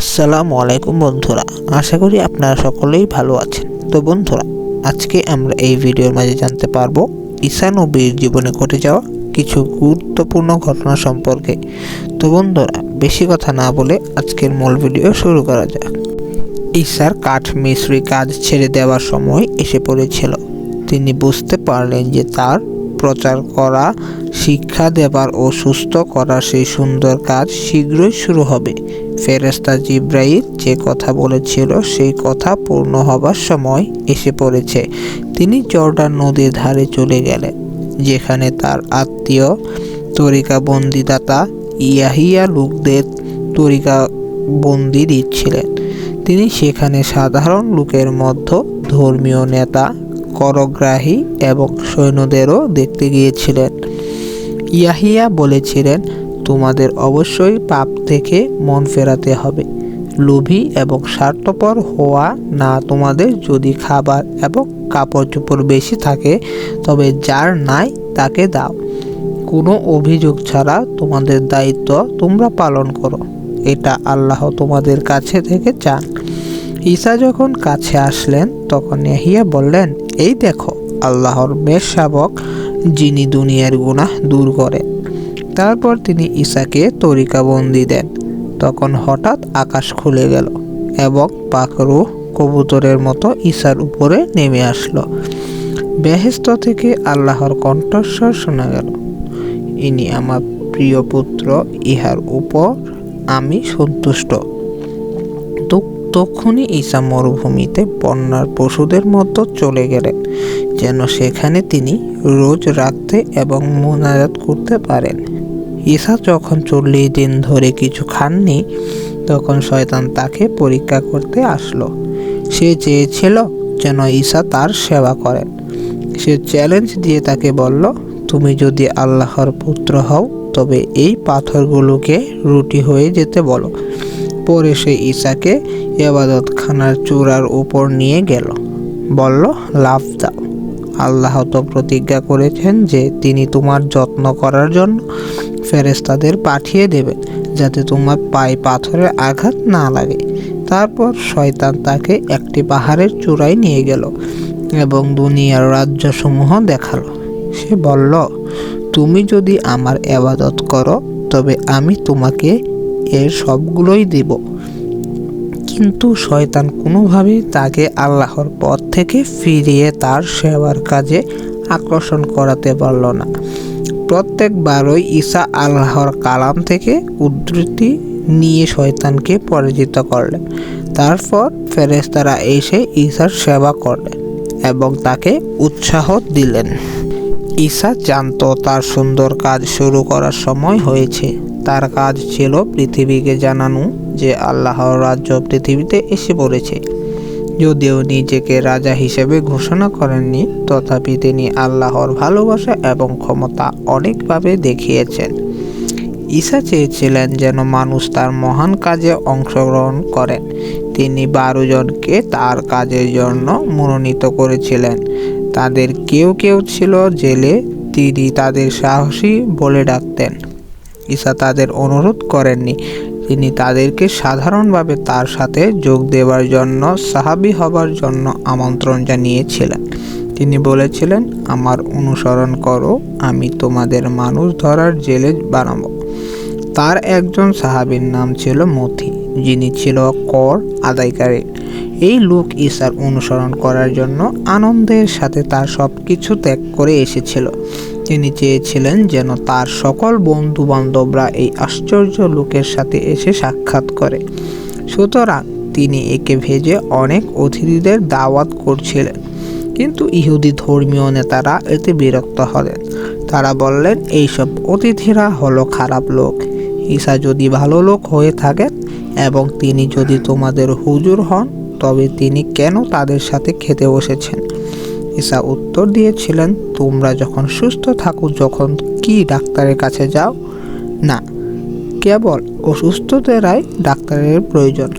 আসসালামু আলাইকুম বন্ধুরা, আশা করি আপনারা সকলেই ভালো আছেন। তো বন্ধুরা, আজকে আমরা এই ভিডিওর মাঝে জানতে পারব ঈসা নবীর জীবনে ঘটে যাওয়া কিছু গুরুত্বপূর্ণ ঘটনা সম্পর্কে। তো বন্ধুরা, বেশি কথা না বলে আজকের মূল ভিডিও শুরু করা যাক। ঈশার কাঠ মিস্ত্রি কাজ ছেড়ে দেওয়ার সময় এসে পড়েছিল। তিনি বুঝতে পারলেন যে তার প্রচার করা, শিক্ষা দেবার ও সুস্থ করার সেই সুন্দর কাজ শীঘ্রই শুরু হবে। ফেরেস্তা জিব্রাইল যে কথা বলেছিল, সেই কথা পূর্ণ হবার সময় এসে পড়েছে। তিনি জর্ডান নদীর ধারে চলে গেলেন, যেখানে তার আত্মীয় তরিকা বন্দিদাতা ইয়াহিয়া লোকদের তরিকা বন্দি দিচ্ছিলেন তিনি সেখানে সাধারণ লোকের মধ্য ধর্মীয় নেতা করগ্রাহী এবং সৈন্যদেরও দেখতে গিয়েছিলেন। ইয়াহিয়া বলেছিলেন, তোমাদের অবশ্যই পাপ থেকে মন ফেরাতে হবে। লোভী এবং স্বার্থপর হওয়া না তোমাদের। যদি খাবার এবং কাপড় চোপড় বেশি থাকে, তবে যার নাই তাকে দাও। কোনো অভিযোগ ছাড়া তোমাদের দায়িত্ব তোমরা পালন করো। এটা আল্লাহ তোমাদের কাছে থেকে চান। ঈসা যখন কাছে আসলেন, তখন ইয়াহিয়া বললেন এই দেখো, আল্লাহর মেষ শাবক যিনি দুনিয়ার গুনাহ দূর করেন। তারপর তিনি ঈশাকে তরিকাবন্দি দেন। তখন হঠাৎ আকাশ খুলে গেল এবং পাকরু কবুতরের মতো ঈশার উপরে নেমে আসলো। বেহেস্ত থেকে আল্লাহর কণ্ঠস্বর শোনা গেল, ইনি আমার প্রিয় পুত্র, ইহার উপর আমি সন্তুষ্ট। তখনই ঈসা মরুভূমিতে বন্যার পশুদের মতো চলে গেলেন, যেন সেখানে তিনি রোজ রাখতে এবং মোনাজাত করতে পারেন। ঈসা যখন চল্লিশ দিন ধরে কিছু খাননি, তখন শয়তান তাকে পরীক্ষা করতে আসলো। সে চেয়েছিল যেন ঈসা তার সেবা করেন। সে চ্যালেঞ্জ দিয়ে তাকে বলল, তুমি যদি আল্লাহর পুত্র হও, তবে এই পাথরগুলোকে রুটি হয়ে যেতে বলো। পরে সে ঈসাকে এবাদতখানার চূড়ার উপর নিয়ে গেল। বলল লাভ দাও। আল্লাহ তো প্রতিজ্ঞা করেছেন যে তিনি তোমার যত্ন করার জন্য ফেরেস্তাদের পাঠিয়ে দেবেন, যাতে তোমার পায়ে পাথরের আঘাত না লাগে। তারপর শয়তান তাকে একটি পাহাড়ের চূড়ায় নিয়ে গেল এবং দুনিয়ার রাজ্যসমূহ দেখাল। সে বলল, তুমি যদি আমার এবাদত করো, তবে আমি তোমাকে এর সবগুলোই দেব। কিন্তু শয়তান কোনোভাবেই তাকে আল্লাহর পথ থেকে ফিরিয়ে তার সেবার কাজে আকর্ষণ করাতে পারল না। প্রত্যেকবারই ঈসা আল্লাহর কালাম থেকে উদ্ধৃতি নিয়ে শয়তানকে পরাজিত করলেন। তারপর ফেরেস্তারা এসে ঈসার সেবা করলেন এবং তাকে উৎসাহ দিলেন। ঈসা জানত তার সুন্দর কাজ শুরু করার সময় হয়েছে। তার কাজ ছিল পৃথিবীকে জানানো যে আল্লাহর রাজ্য পৃথিবীতে এসে পড়েছে। যদিও নিজেকে রাজা হিসেবে ঘোষণা করেননি, তথাপি তিনি আল্লাহর ভালোবাসা এবং ক্ষমতা অনেকভাবে দেখিয়েছেন। ঈসা চেয়েছিলেন যেন মানুষ তার মহান কাজে অংশগ্রহণ করেন। তিনি বারো জনকে তার কাজের জন্য মনোনীত করেছিলেন। তাদের কেউ কেউ ছিল জেলে, তিনি তাদের সাহসী বলে ডাকতেন। ঈসা তাদের অনুরোধ করেননি তিনি তাদেরকে সাধারণভাবে তার সাথে যোগ দেওয়ার জন্য, সাহাবি হবার জন্য আমন্ত্রণ জানিয়েছিলেন। তিনি বলেছিলেন, আমার অনুসরণ করো, আমি তোমাদের মানুষ ধরার জেলে বানাবো। তার একজন সাহাবির নাম ছিল মথি যিনি ছিল কর আদায়কারী। এই লোক ঈশার অনুসরণ করার জন্য আনন্দের সাথে তার সব কিছু ত্যাগ করে এসেছিল। তিনি চেয়েছিলেন যেন তার সকল বন্ধু বান্ধবরা এই আশ্চর্য লোকের সাথে এসে সাক্ষাৎ করে। সুতরাং তিনি একে ভেজে অনেক অতিথিদের দাওয়াত করছিলেন। কিন্তু ইহুদি ধর্মীয় নেতারা এতে বিরক্ত হলেন। তারা বললেন, এইসব অতিথিরা হলো খারাপ লোক। ঈশা যদি ভালো লোক হয়ে থাকেন এবং তিনি যদি তোমাদের হুজুর হন, তবে তিনি কেন তাদের সাথে খেতে বসেছেন? ঈসা উত্তর দিয়েছিলেন, তোমরা যখন সুস্থ থাকো, যখন কি ডাক্তারের কাছে যাও? না, কেবল অসুস্থদেরাই ডাক্তারের প্রয়োজন।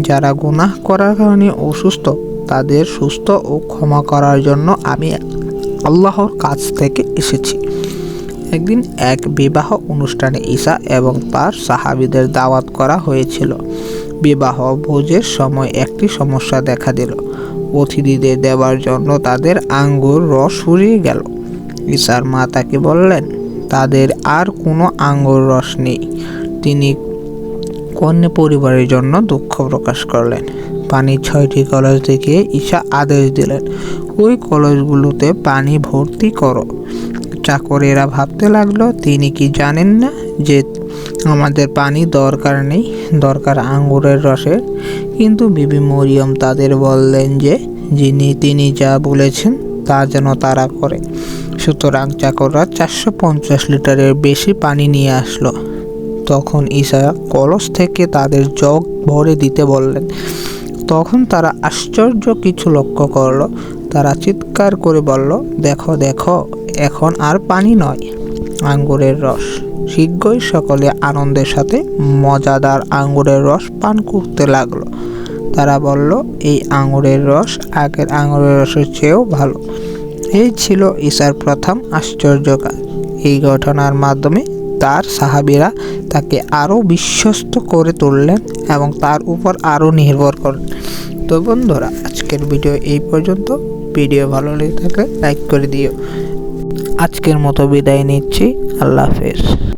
যারা গুনাহ করার কারণে অসুস্থ, তাদের সুস্থ ও ক্ষমা করার জন্য আমি আল্লাহর কাছ থেকে এসেছি। একদিন এক বিবাহ অনুষ্ঠানে ঈসা এবং তার সাহাবিদের দাওয়াত করা হয়েছিল। বিবাহ ভোজের সময় একটি সমস্যা দেখা দিল। অতিথিদের দেওয়ার জন্য তাদের আঙ্গুর রস ফুরিয়ে গেল। ঈশার মা তাকে বললেন, তাদের আর কোনো আঙ্গুর রস নেই। তিনি কন্যা পরিবারের জন্য দুঃখ প্রকাশ করলেন। পানির ছয়টি কলস দেখে ঈশা আদেশ দিলেন, ওই কলসগুলোতে পানি ভর্তি করো। চাকরেরা ভাবতে লাগল, তিনি কি জানেন না যে আমাদের পানি দরকার নেই? দরকার আঙ্গুরের রসের। কিন্তু বিবি মরিয়ম তাদের বললেন যে, যিনি তিনি যা বলেছেন তা যেন তারা করে। সুতরাং চাকররা চারশো পঞ্চাশ লিটারের বেশি পানি নিয়ে আসলো। তখন ঈশা কলস থেকে তাদের জগ ভরে দিতে বললেন। তখন তারা আশ্চর্য কিছু লক্ষ্য করল। তারা চিৎকার করে বলল, দেখো দেখো, এখন আর পানি নয়। আঙ্গুরের রস। শীঘ্রই সকলে আনন্দের সাথে মজাদার আঙ্গুরের রস পান করতে লাগল। তারা বলল, এই আঙুরের রস আগের আঙুরের রসের চেয়েও ভালো। এই ছিল ঈশার প্রথম আশ্চর্য কাজ। এই ঘটনার মাধ্যমে তার সাহাবিরা তাকে আরও বিশ্বস্ত করে তুললেন এবং তার উপর আরও নির্ভর করলেন। তো বন্ধুরা, আজকের ভিডিও এই পর্যন্ত। ভিডিও ভালো লেগে থাকলে লাইক করে দিও। আজকের মতো বিদায় নিচ্ছি। আল্লাহ হাফেজ।